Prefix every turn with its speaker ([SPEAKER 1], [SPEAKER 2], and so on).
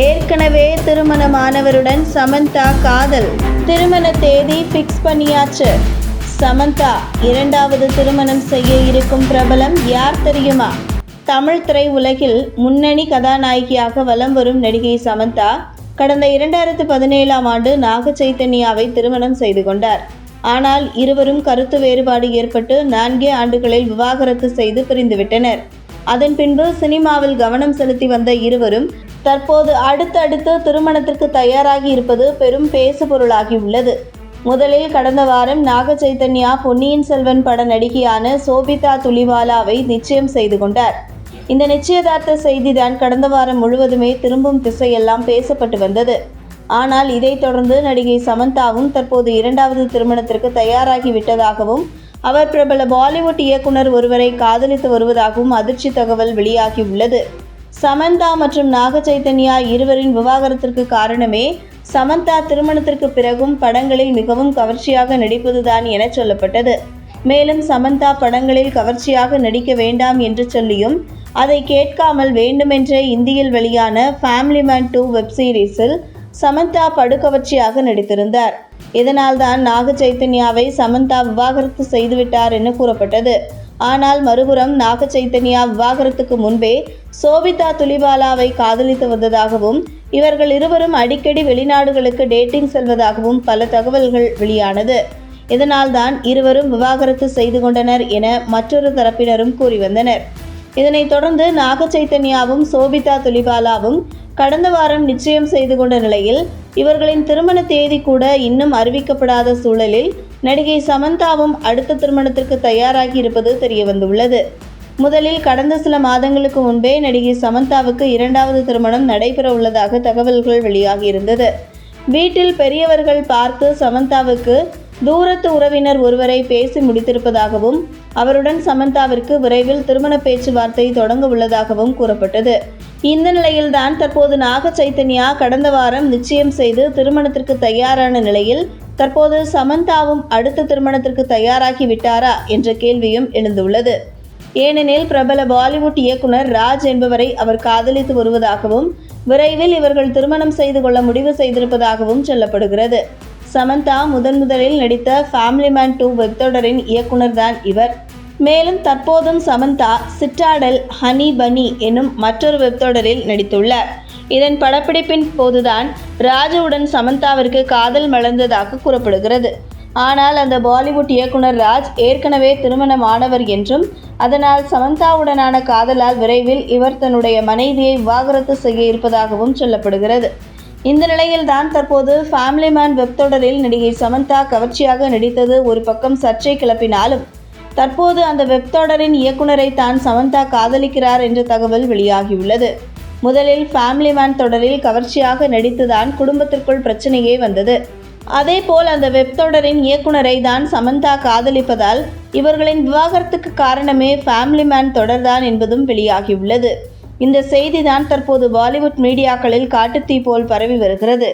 [SPEAKER 1] ஏற்கனவே திருமணமானவருடன் சமந்தா காதல். திருமண தேதி ஃபிக்ஸ் பண்ணியாச்சு. சமந்தா இரண்டாவது திருமணம் செய்ய இருக்கும் பிரபலம் யார் தெரியுமா? தமிழ் திரை உலகில் முன்னணி கதாநாயகியாக வலம் வரும் நடிகை சமந்தா கடந்த இரண்டாயிரத்து பதினேழாம் ஆண்டு நாக சைத்தன்யாவை திருமணம் செய்து கொண்டார். ஆனால் இருவரும் கருத்து வேறுபாடு ஏற்பட்டு நான்கே ஆண்டுகளில் விவாகரத்து செய்து பிரிந்துவிட்டனர். அதன் பின்பு சினிமாவில் கவனம் செலுத்தி வந்த இருவரும் தற்போது அடுத்தடுத்து திருமணத்திற்கு தயாராகி இருப்பது பெரும் பேசுபொருளாகி உள்ளது முதலில் கடந்த வாரம் நாக சைத்தன்யா பொன்னியின் செல்வன் பட நடிகையான சோபிதா துலிவாலாவை நிச்சயம் செய்து கொண்டார். இந்த நிச்சயதார்த்த செய்திதான் கடந்த வாரம் முழுவதுமே திரும்பும் திசையெல்லாம் பேசப்பட்டு வந்தது. ஆனால் இதைத் தொடர்ந்து நடிகை சமந்தாவும் தற்போது இரண்டாவது திருமணத்திற்கு தயாராகி விட்டதாகவும் அவர் பிரபல பாலிவுட் இயக்குனர் ஒருவரை காதலித்து வருவதாகவும் அதிர்ச்சி தகவல் வெளியாகியுள்ளது. சமந்தா மற்றும் நாக சைத்தன்யா இருவரின் விவாகரத்திற்கு காரணமே சமந்தா திருமணத்திற்கு பிறகும் படங்களில் மிகவும் கவர்ச்சியாக நடிப்பதுதான் என சொல்லப்பட்டது. மேலும் சமந்தா படங்களில் கவர்ச்சியாக நடிக்க வேண்டாம் என்று சொல்லியும் அதை கேட்காமல் வேண்டுமென்றே இந்தியில் வெளியான ஃபேமிலி மேன் டூ வெப் சீரிஸில் சமந்தா படுகவர்ச்சியாக நடித்திருந்தார். இதனால்தான் நாக சைத்தன்யாவை சமந்தா விவாகரத்து செய்துவிட்டார் என கூறப்பட்டது. ஆனால் மறுபுறம் நாக சைத்தன்யா விவாகரத்துக்கு முன்பே சோபிதா துலிபாலாவை காதலித்து வந்ததாகவும் இவர்கள் இருவரும் அடிக்கடி வெளிநாடுகளுக்கு டேட்டிங் செல்வதாகவும் பல தகவல்கள் வெளியானது. இதனால்தான் இருவரும் விவாகரத்து செய்து கொண்டனர் என மற்றொரு தரப்பினரும் கூறி வந்தனர். இதனைத் தொடர்ந்து நாக சைத்தன்யாவும் சோபிதா துலிபாலாவும் கடந்த வாரம் நிச்சயம் செய்து கொண்ட நிலையில் இவர்களின் திருமண தேதி கூட இன்னும் அறிவிக்கப்படாத சூழலில் நடிகை சமந்தாவும் அடுத்த திருமணத்திற்கு தயாராகி இருப்பது தெரியவந்துள்ளது. முதலில் கடந்த சில மாதங்களுக்கு முன்பே நடிகை சமந்தாவுக்கு இரண்டாவது திருமணம் நடைபெற உள்ளதாக தகவல்கள் வெளியாகியிருந்தது வீட்டில் பெரியவர்கள் பார்த்து சமந்தாவுக்கு தூரத்து உறவினர் ஒருவரை பேசி முடித்திருப்பதாகவும் அவருடன் சமந்தாவிற்கு விரைவில் திருமண பேச்சுவார்த்தை தொடங்க உள்ளதாகவும் கூறப்பட்டது. இந்த நிலையில்தான் தற்போது நாக சைத்தன்யா கடந்த வாரம் நிச்சயம் செய்து திருமணத்திற்கு தயாரான நிலையில் தற்போது சமந்தாவும் அடுத்த திருமணத்திற்கு தயாராகி விட்டாரா என்ற கேள்வியும் எழுந்துள்ளது. ஏனெனில் பிரபல பாலிவுட் இயக்குனர் ராஜ் என்பவரை அவர் காதலித்து வருவதாகவும் விரைவில் இவர்கள் திருமணம் செய்து கொள்ள முடிவு செய்திருப்பதாகவும் சொல்லப்படுகிறது. சமந்தா முதன் முதலில் நடித்த ஃபேமிலி மேன் டூ வெப்தொடரின் இயக்குனர் தான் இவர். மேலும் தற்போதும் சமந்தா சிட்டாடல் ஹனி பனி எனும் மற்றொரு வெப்தொடரில் நடித்துள்ளார். இதன் படப்பிடிப்பின் போதுதான் ராஜுவுடன் சமந்தாவிற்கு காதல் மலர்ந்ததாக கூறப்படுகிறது. ஆனால் அந்த பாலிவுட் இயக்குனர் ராஜ் ஏற்கனவே திருமணமானவர் என்றும் அதனால் சமந்தாவுடனான காதலால் விரைவில் இவர் தன்னுடைய மனைவியை விவாகரத்து செய்ய இருப்பதாகவும் சொல்லப்படுகிறது. இந்த நிலையில்தான் தற்போது ஃபேமிலி மேன் வெப்தொடரில் நடிகை சமந்தா கவர்ச்சியாக நடித்தது ஒரு பக்கம் சர்ச்சை கிளப்பினாலும் தற்போது அந்த வெப்தொடரின் இயக்குனரை தான் சமந்தா காதலிக்கிறார் என்ற தகவல் வெளியாகியுள்ளது. முதலில் ஃபேமிலி மேன் தொடரில் கவர்ச்சியாக நடித்துதான் குடும்பத்திற்குள் பிரச்சனையே வந்தது. அதேபோல் அந்த வெப்தொடரின் இயக்குனரை தான் சமந்தா காதலிப்பதால் இவர்களின் விவாகரத்துக்கு காரணமே ஃபேமிலி மேன் தொடர்தான் என்பதும் வெளியாகியுள்ளது. இந்த செய்திதான் தற்போது பாலிவுட் மீடியாக்களில் காட்டுத்தீ போல் பரவி வருகிறது.